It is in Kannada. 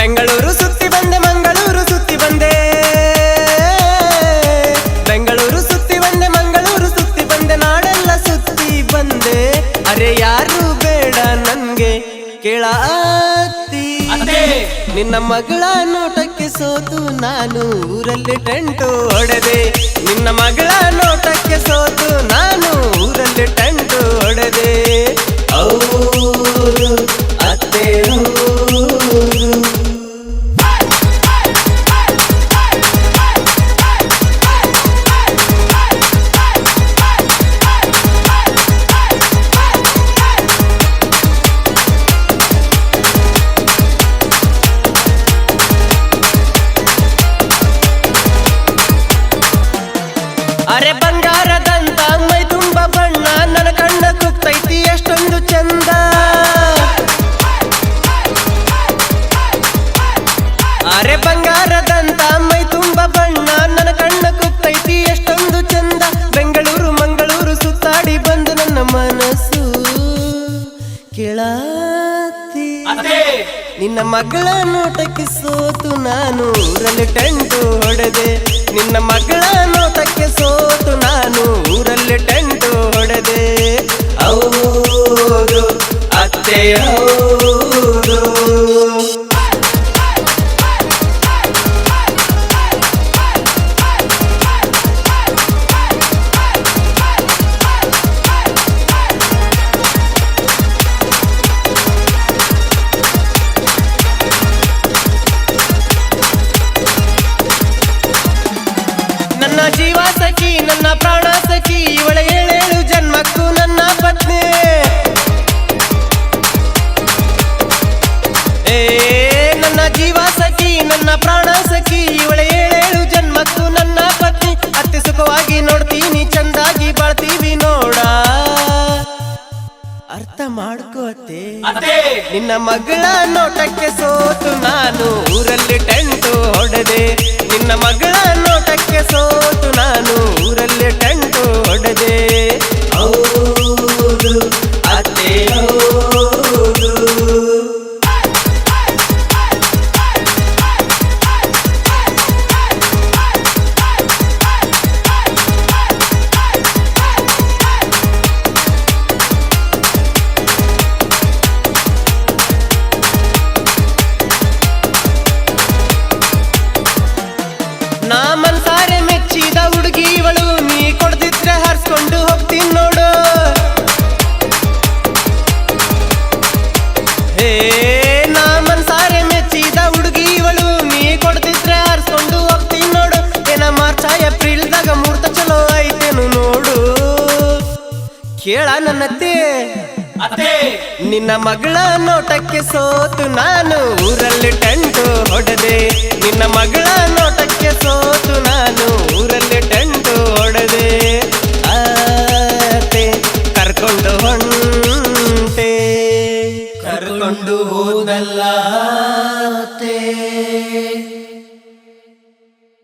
ಬೆಂಗಳೂರು ಸುತ್ತಿ ಬಂದೆ ಮಂಗಳೂರು ಸುತ್ತಿ ಬಂದೆ. ಬೆಂಗಳೂರು ಸುತ್ತಿ ಬಂದೆ ಮಂಗಳೂರು ಸುತ್ತಿ ಬಂದೆ ನಾಡೆಲ್ಲ ಸುತ್ತಿ ಬಂದೆ. ಅರೆ ಯಾರು ಬೇಡ ನನ್ಗೆ ಕೇಳ ನಿನ್ನ ಮಗಳ ನೋಟಕ್ಕೆ ಸೋತು ನಾನು ಊರಲ್ಲಿ ಟೆಂಟು ಹೊಡೆದೆ. ನಿನ್ನ ಮಗಳ ನೋಟಕ್ಕೆ ಸೋ ಅರೆ ಬಂಗಾರದಂತ ಮೈ ತುಂಬ ಬಣ್ಣ ನನ್ನ ಕಣ್ಣ ಕುಕ್ತೈತಿ ಎಷ್ಟೊಂದು ಚಂದ. ಅರೆ ಬಂಗಾರದಂತ ಮೈ ತುಂಬ ಬಣ್ಣ ನನ್ನ ಕಣ್ಣ ಕುಕ್ತೈತಿ ಎಷ್ಟೊಂದು ಚಂದ. ಬೆಂಗಳೂರು ಮಂಗಳೂರು ಸುತ್ತಾಡಿ ಬಂದು ನನ್ನ ಮನಸ್ಸು ಕೇಳಾತಿ. ನಿನ್ನ ಮಗಳ ನೋಟಕ್ಕೆ ಸೋತು ನಾನು ಊರಲ್ಲಿ ಟೆಂಟು ಹೊಡೆದೆ. ನಿನ್ನ ಮಗಳ ನೋಟಕ್ಕೆ ಸೋತು ಜೀವ ಸಖಿ ನನ್ನ ಪ್ರಾಣ ಸಖಿ ಇವಳ ಏಳೇಳು ಜನ್ಮಕ್ಕೂ ನನ್ನ ಪತ್ನಿ. ಏ ನನ್ನ ಜೀವ ಸಖಿ ನನ್ನ ಪ್ರಾಣ ಸಖಿ ಇವಳ ಏಳೇಳು ಜನ್ಮಕ್ಕೂ ನನ್ನ ಪತ್ನಿ. ಅತಿ ಸುಖವಾಗಿ ನೋಡ್ತೀನಿ ಚಂದಾಗಿ ಬಾಳ್ತೀವಿ ನೋಡ. ಅರ್ಥ ಮಾಡ್ಕೋತೆ ನಿನ್ನ ಮಗಳ ನೋಟಕ್ಕೆ ಸೋತು ನಾನು ಊರಲ್ಲಿ ಟೆಂಟು ಹೊಡೆದೆ. ನಿನ್ನ ಮಗಳ ನೋಟಕ್ಕೆ ಸೋತು ನಾ ಮನ್ಸಾರೆ ಮೆಚ್ಚಿದ ಹುಡುಗಿ ಇವಳು. ನೀ ಕೊಡ್ತಿದ್ರೆ ಹರ್ಸ್ಕೊಂಡು ಹೋಗ್ತೀನಿ ನೋಡು. ಏನ ಮಾರ್ಚ ಏಪ್ರಿಲ್ದಾಗ ಮೂರ್ತ ಚಲೋ ಐತೇನು ನೋಡು. ಕೇಳ ನನ್ನತ್ತೆ ನಿನ್ನ ಮಗಳ ನೋಟಕ್ಕೆ ಸೋತು ನಾನು ಊರಲ್ಲಿ ಟೆಂಟು ಹೊಡೆದೆ. ನಿನ್ನ ಮಗಳ ನೋಟಕ್ಕೆ ಸೋತು കൊണ്ടുപോകുന്നല്ല